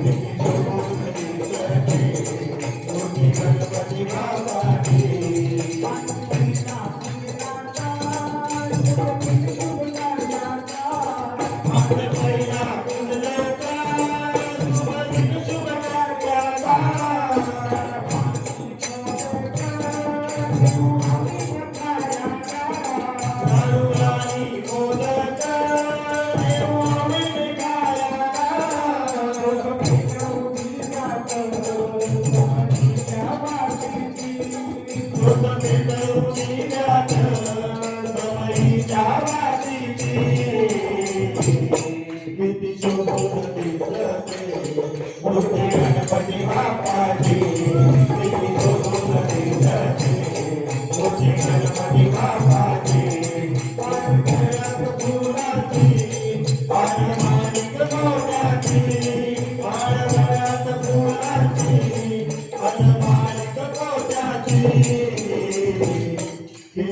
Thank you.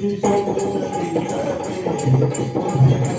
どうしたらいいかわいい。